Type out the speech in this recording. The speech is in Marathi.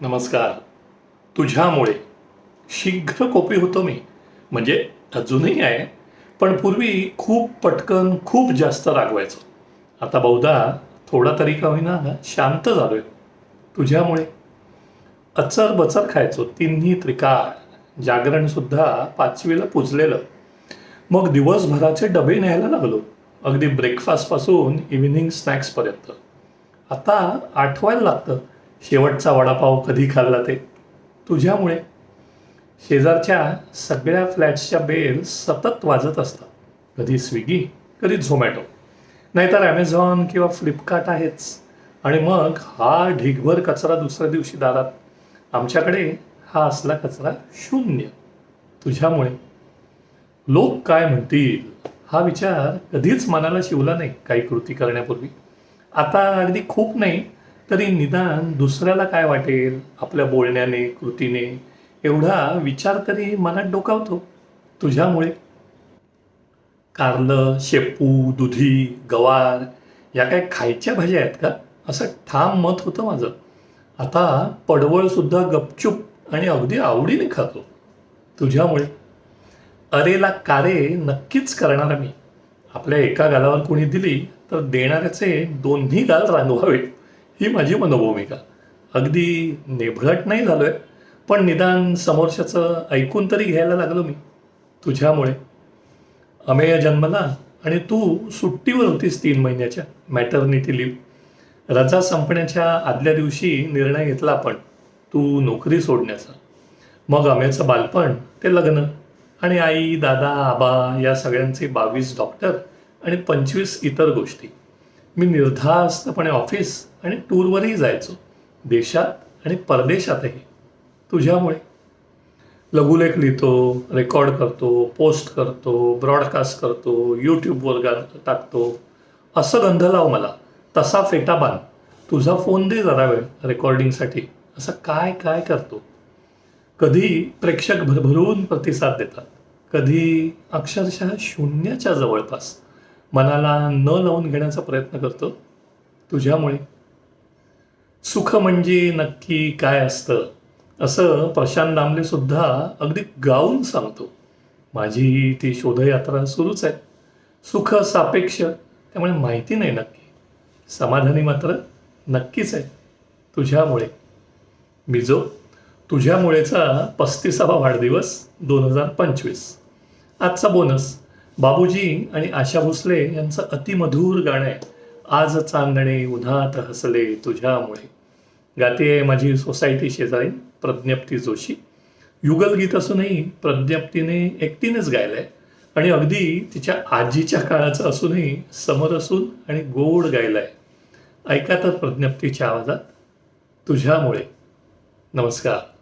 नमस्कार. तुझ्यामुळे शीघ्र कोपी होतो मी. म्हणजे अजूनही आहे पण पूर्वी खूप पटकन खूप जास्त रागवायचो. आता बहुधा थोडा तरी का होईना शांत झालोय. तुझ्यामुळे अचर बचर खायचो तिन्ही त्रिकाळ. जागरणसुद्धा पाचवीला पुजलेलं. मग दिवसभराचे डबे न्यायला लागलो. अगदी ब्रेकफास्टपासून इव्हिनिंग स्नॅक्सपर्यंत आता आठवायला लागतं शेवटचा वडापाव कधी खाल्ला ते? तुझ्यामुळे. शेजारच्या सगळ्या फ्लॅट्सच्या बेल सतत वाजत असतात. कधी स्विगी कधी झोमॅटो. नाहीतर ॲमेझॉन किंवा फ्लिपकार्ट आहेच. आणि मग हा ढिगभर कचरा दुसऱ्या दिवशी दारात. आमच्याकडे हा असला कचरा शून्य. तुझ्यामुळे. लोक काय म्हणतील? हा विचार कधीच मनाला शिवला नाही काही कृती करण्यापूर्वी. आता अगदी खूप नाही तरी निदान दुसऱ्याला काय वाटेल आपल्या बोलण्याने कृतीने एवढा विचार तरी मनात डोकावतो तुझ्यामुळे. कारलं शेपू दुधी गवार या काय खायच्या भाज्या आहेत का? असं ठाम मत होतं माझं. आता पडवळसुद्धा गपचूप आणि अगदी आवडीने खातो तुझ्यामुळे. अरेला कारे नक्कीच करणार मी. आपल्या एका गालावर कोणी दिली तर देणाऱ्याचे दोन्ही गाल रांगवावेत. ही माझी मनोभूमिका. अगदी नेभळट नाही झालो आहे पण निदान समोरच्याचं ऐकून तरी घ्यायला लागलो मी तुझ्यामुळे. अमेय जन्मला आणि तू सुट्टीवर होतीस तीन महिन्याच्या मॅटर्निटी लिव्ह रजा संपण्याच्या आदल्या दिवशी निर्णय घेतला आपण तू नोकरी सोडण्याचा. मग अमेचं बालपण ते लग्न आणि आई दादा आबा या सगळ्यांचे बावीस डॉक्टर आणि पंचवीस इतर गोष्टी. मी निर्धास्तपणे ऑफिस आणि टूरवरही जायचो. देशात आणि परदेशातही. तुझ्यामुळे. लघुलेख लिहितो रेकॉर्ड करतो पोस्ट करतो ब्रॉडकास्ट करतो यूट्यूबवर गा टाकतो. असं गंध लाव मला. तसा फेटा बांध. तुझा फोन दे जरा वेळ रेकॉर्डिंगसाठी असं काय काय करतो? कधी प्रेक्षक भरभरून प्रतिसाद देतात. कधी अक्षरशः शून्याच्या जवळपास. मनाला न लावून घेण्याचा प्रयत्न करतो. तुझ्यामुळे. सुख म्हणजे नक्की काय असतं? असं प्रशांत दामले सुद्धा अगदी गाऊन सांगतो. माझी ती शोधयात्रा सुरूच आहे. सुख सापेक्ष त्यामुळे माहिती नाही नक्की. समाधानी मात्र नक्कीच आहे. तुझ्यामुळे. मी जो तुझ्यामुळेचा पस्तीसावा वाढदिवस दोन हजार पंचवीस. आजचा बोनस बाबूजी आणि आशा भोसले यांचं अतिमधुर गाणं आहे. आज चांदणे उन्हात हसले तुझ्यामुळे. गाते माझी सोसायटी शेजारी प्रज्ञप्ती जोशी. युगलगीत असूनही प्रज्ञप्तीने एकटीनेच गायलं आहे आणि अगदी तिच्या आजीच्या काळाचं असूनही समोर असून आणि गोड गायलं आहे ऐका तर प्रज्ञप्तीच्या आवाजात. तुझ्यामुळे. नमस्कार.